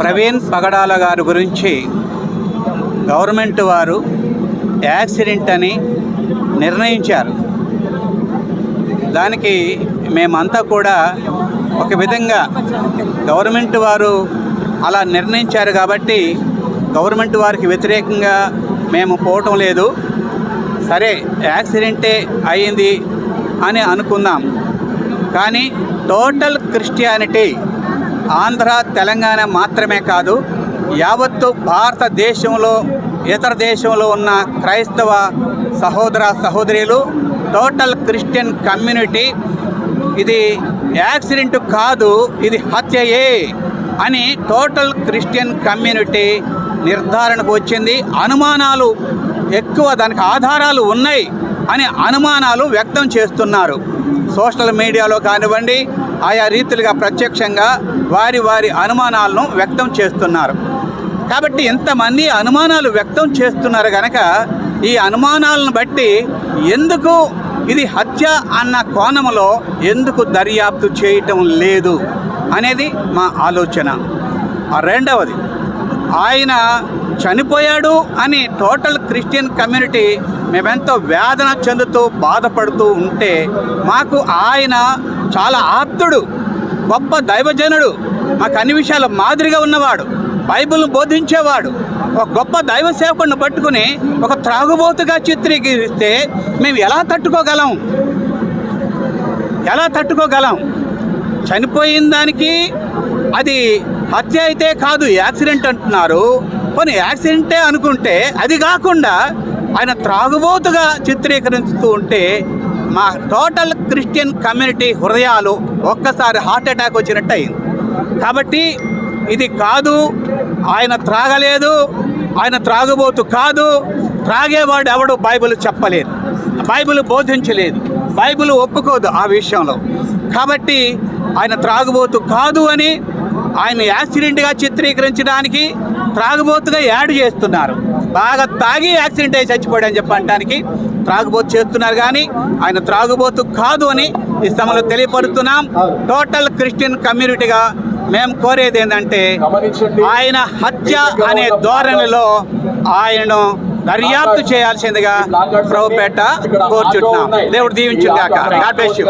ప్రవీణ్ పగడాల గారి గురించి గవర్నమెంట్ వారు యాక్సిడెంట్ అని నిర్ణయించారు. దానికి మేమంతా కూడా ఒక విధంగా గవర్నమెంట్ వారు అలా నిర్ణయించారు కాబట్టి గవర్నమెంట్ వారికి వ్యతిరేకంగా మేము పోవటం లేదు. సరే యాక్సిడెంటే అయ్యింది అని అనుకుందాం. కానీ టోటల్ క్రిస్టియానిటీ ఆంధ్ర తెలంగాణ మాత్రమే కాదు యావత్తు భారతదేశంలో ఇతర దేశంలో ఉన్న క్రైస్తవ సహోదర సహోదరులు టోటల్ క్రిస్టియన్ కమ్యూనిటీ ఇది యాక్సిడెంట్ కాదు ఇది హత్యయే అని టోటల్ క్రిస్టియన్ కమ్యూనిటీ నిర్ధారణకు వచ్చింది. అనుమానాలు ఎక్కువ దానికి ఆధారాలు ఉన్నాయి అని అనుమానాలు వ్యక్తం చేస్తున్నారు. సోషల్ మీడియాలో కానివ్వండి ఆయా రీతిలుగా ప్రత్యక్షంగా వారి వారి అనుమానాలను వ్యక్తం చేస్తున్నారు. కాబట్టి ఇంతమంది అనుమానాలు వ్యక్తం చేస్తున్నారు కనుక ఈ అనుమానాలను బట్టి ఎందుకు ఇది హత్య అన్న కోణంలో ఎందుకు దర్యాప్తు చేయటం లేదు అనేది మా ఆలోచన. రెండవది ఆయన చనిపోయాడు అని టోటల్ క్రిస్టియన్ కమ్యూనిటీ మేమెంతో వేదన చెందుతూ బాధపడుతూ ఉంటే మాకు ఆయన చాలా ఆప్తుడు గొప్ప దైవజనుడు మాకు అన్ని విషయాల మాదిరిగా ఉన్నవాడు బైబిల్ను బోధించేవాడు. ఒక గొప్ప దైవ సేవకుడిని పట్టుకుని ఒక త్రాగుబోతుగా చిత్రీకరిస్తే మేము ఎలా తట్టుకోగలం? ఎలా తట్టుకోగలం? చనిపోయిన దానికి అది హత్య అయితే కాదు యాక్సిడెంట్ అంటున్నారు. పోనీ యాక్సిడెంటే అనుకుంటే అది కాకుండా ఆయన త్రాగుబోతుగా చిత్రీకరిస్తూ ఉంటే మా టోటల్ క్రిస్టియన్ కమ్యూనిటీ హృదయాలు ఒక్కసారి హార్ట్ అటాక్ వచ్చినట్టు అయింది. కాబట్టి ఇది కాదు ఆయన త్రాగలేదు ఆయన త్రాగుబోతు కాదు త్రాగేవాడు ఎవడు బైబిల్ చెప్పలేదు బైబిల్ బోధించలేదు బైబిల్ ఒప్పుకోదు ఆ విషయంలో. కాబట్టి ఆయన త్రాగుబోతు కాదు అని ఆయన యాక్సిడెంట్గా చిత్రీకరించడానికి త్రాగుబోతుగా యాడ్ చేస్తున్నారు. బాగా తాగి యాక్సిడెంట్ అయి చచ్చిపోయాడని చెప్పడానికి త్రాగుబోతు చేస్తున్నారు కానీ ఆయన త్రాగుబోతు కాదు అని ఈ సమయంలో తెలియపరుస్తున్నాం. టోటల్ క్రిస్టియన్ కమ్యూనిటీగా మేము కోరేది ఏంటంటే ఆయన హత్య అనే ధోరణిలో ఆయనను దర్యాప్తు చేయాల్సిందిగా ప్రభుపేట కోరుచున్నాం. దేవుడు దీవించుగాక. God bless you